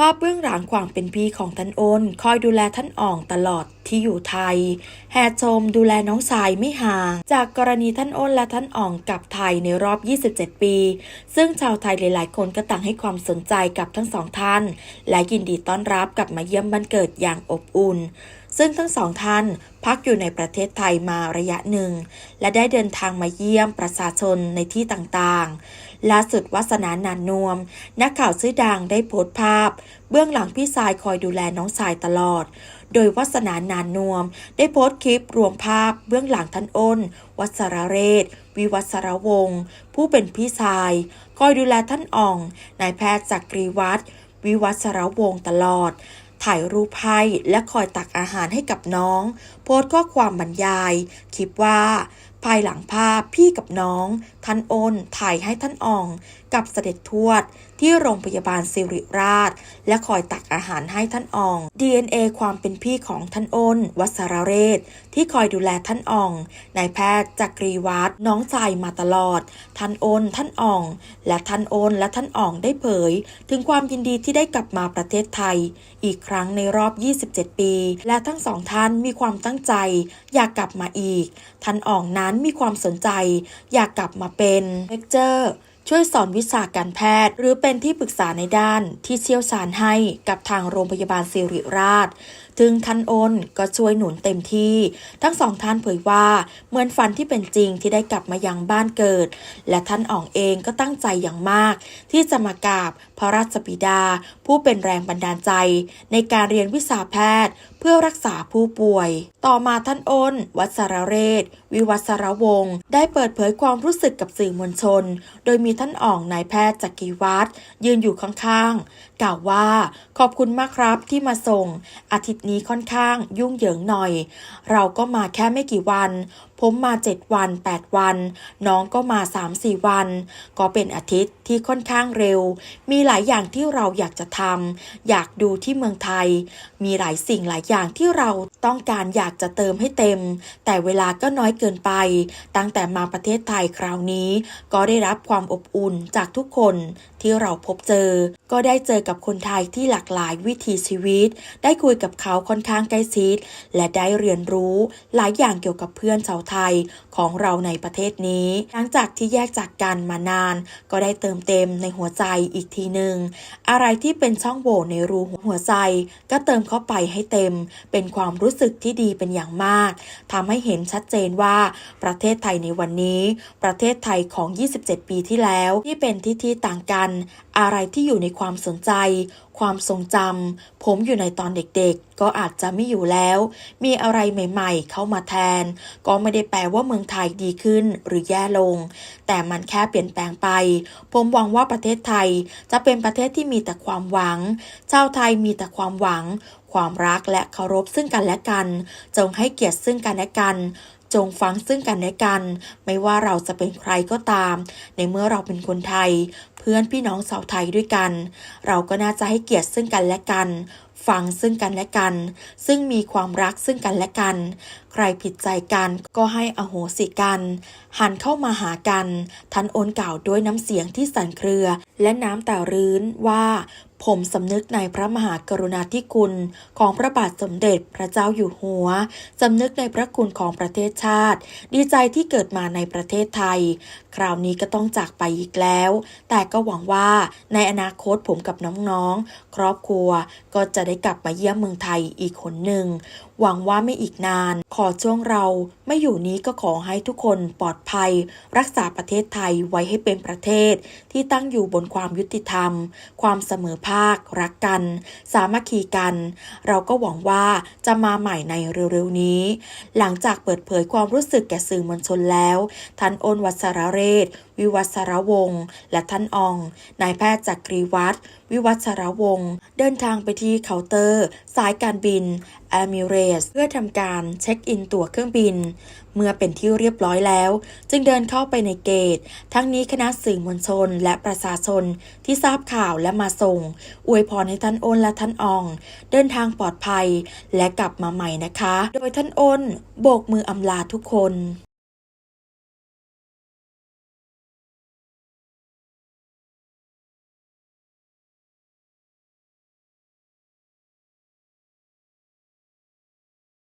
ภาพเบื้องหลังความเป็นพี่ของท่านโอนคอยดูแลท่านอ่องตลอดที่อยู่ไทยแห่ชมดูแลน้องชายไม่ห่าง จากกรณีท่านโอนและท่านอ่องกลับไทยในรอบ 27 ปี ซึ่งชาวไทยหลาย ๆ คนก็ต่างให้ความสนใจกับทั้งสองท่าน และยินดีต้อนรับกลับมาเยี่ยมบ้านเกิดอย่างอบอุ่น ซึ่งทั้งสองท่านพักอยู่ในประเทศไทยมาระยะหนึ่ง และได้เดินทางมาเยี่ยมประชาชนในที่ต่างๆ ล่าสุดวัสนานานนวม นักข่าวชื่อดังได้โพสต์ภาพ เบื้องหลังพี่ชายคอยดูแลน้องชายตลอด โดยวัสนานานนวม ได้โพสต์คลิปรวมภาพ เบื้องหลังท่านอ้น วัสรเรศ วิวัสรวงศ์ผู้เป็นพี่ชาย คอยดูแลท่านอ่อง นายแพทย์จักรีวัฒน์วิวัสรวงศ์ตลอด ถ่ายรูปให้และคอยตักอาหารให้กับน้อง โพสต์ข้อความบรรยาย คลิปว่า ภายหลังภาพพี่กับน้อง ท่านโอนถ่ายให้ท่านอ่อง กับเสด็จทวด ที่โรงพยาบาลสิริราช และคอยตักอาหารให้ท่านอ่อง DNA ความเป็นพี่ของท่านโอนวัสรเรศ ที่คอยดูแลท่านอ่องนายแพทย์จักรีวัฒน์น้องชายมาตลอด ท่านโอนท่านอ่อง และท่านโอนและท่านอ่องได้เผย ถึงความยินดีที่ได้กลับมาประเทศไทย อีกครั้งในรอบ 27 ปี และทั้งสองท่านมีความตั้งใจ อยากกลับมาอีก ท่านอ่องนั้นมีความสนใจ อยากกลับมาเป็นเลคเจอร์ช่วยสอนวิชาการแพทย์ หรือเป็นที่ปรึกษาในด้านที่เชี่ยวชาญให้กับทางโรงพยาบาลสิริราช ถึงท่านโอนก็ช่วยหนุนเต็มที่ ทั้งสองท่านเผยว่า เหมือนฝันที่เป็นจริงที่ได้กลับมายังบ้านเกิด และท่านอ่องเองก็ตั้งใจอย่างมาก ที่จะมากราบพระราชบิดา ผู้เป็นแรงบันดาลใจ ในการเรียนวิชาแพทย์ เพื่อรักษาผู้ป่วย ต่อมาท่านอ้น วัสรเรศ วิวัสรวงศ์ได้เปิดเผยความรู้สึกกับสื่อมวลชน โดยมีท่านอ่องนายแพทย์จักรีวัฒน์ยืนอยู่ข้างๆกล่าวว่า ขอบคุณมากครับที่มาส่งอาทิตย์นี้ค่อนข้างยุ่งเหยิงหน่อย เราก็มาแค่ไม่กี่วัน ผมมา 7 วัน 8 วัน น้องก็มา 3-4 วัน ก็เป็นอาทิตย์ที่ค่อนข้างเร็ว มีหลายอย่างที่เราอยากจะทำอยากดูที่เมืองไทย มีหลายสิ่งหลายอย่างที่เราต้องการอยากจะเติมให้เต็ม แต่เวลาก็น้อยเกินไป ตั้งแต่มาประเทศไทยคราวนี้ ก็ได้รับความอบอุ่นจากทุกคนที่เราพบเจอ ก็ได้เจอกับคนไทยที่หลากหลายวิถีชีวิต ได้คุยกับเขาค่อนข้างใกล้ชิด และได้เรียนรู้หลายอย่างเกี่ยวกับเพื่อนชาวไทยของเราในประเทศนี้ หลังจากที่แยกจากกันมานาน ก็ได้เติมเต็มในหัวใจอีกทีหนึ่งอะไรที่เป็นช่องโหว่ในรูหัวใจ ก็เติมเข้าไปให้เต็ม เป็นความรู้สึกที่ดีเป็นอย่างมากทำให้เห็นชัดเจนว่าประเทศไทยในวันนี้ ประเทศไทยของ 27 ปีที่แล้วที่เป็นที่ที่ต่างกัน อะไรที่อยู่ในความสนใจ ความทรงจำผมอยู่ในตอนเด็กๆ ก็อาจจะไม่อยู่แล้ว มีอะไรใหม่ๆ เข้ามาแทน ก็ไม่ได้แปลว่าเมืองไทยดีขึ้นหรือแย่ลง แต่มันแค่เปลี่ยนแปลงไป ผมหวังว่าประเทศไทยจะเป็นประเทศที่มีแต่ความหวัง ชาวไทยมีแต่ความหวัง ความรักและเคารพซึ่งกันและกัน จงให้เกียรติซึ่งกันและกัน จงฟังซึ่งกันและกัน ไม่ว่าเราจะเป็นใครก็ตาม ในเมื่อเราเป็นคนไทย เพื่อนพี่น้องชาวไทยด้วยกัน เราก็น่าจะให้เกียรติซึ่งกันและกัน ฟังซึ่งกันและกัน ซึ่งมีความรักซึ่งกันและกัน ใครผิดใจกันก็ให้อโหสิกัน หันเข้ามาหากัน ท่านโอนกล่าวด้วยน้ำเสียงที่สั่นเครือ และน้ำแต่รื้นว่า ผมสำนึกในพระมหากรุณาธิคุณของพระบาทสมเด็จพระเจ้าอยู่หัว สำนึกในพระคุณของประเทศชาติ ดีใจที่เกิดมาในประเทศไทย คราวนี้ก็ต้องจากไปอีกแล้ว แต่ก็หวังว่าในอนาคตผมกับน้องๆ ครอบครัวก็จะได้กลับมาเยี่ยมเมืองไทยอีกคนหนึ่ง หวังว่าไม่อีกนาน ขออช่วงเราไม่อยู่นี้ก็ขอให้ทุกคนปลอดภัย รักษาประเทศไทยไว้ให้เป็นประเทศ ที่ตั้งอยู่บนความยุติธรรม ความเสมอภาค รักกัน สามัคคีกัน เราก็หวังว่าจะมาใหม่ในเร็วๆนี้ หลังจากเปิดเผยความรู้สึกแก่สื่อมวลชนแล้วท่านโอนวัสรเรศ วิวัสรวงศ์และท่านอองนายแพทย์จักรีวัฒน์วิวัชรวงศ์เดินทางไปที่เคาน์เตอร์ สายการบิน a m i r a t e s เพื่อทำการเช็คอินตั๋วเครื่องบิน เมื่อเป็นที่เรียบร้อยแล้ว จึงเดินเข้าไปในเกต ทั้งนี้คณะสื่อมวลชนและประชาชนที่ทราบข่าวและมาส่ง อวยพรให้ท่านอ้นและท่านออง เดินทางปลอดภัยและกลับมาใหม่นะคะ โดยท่านอ้นโบกมืออำลาทุกคน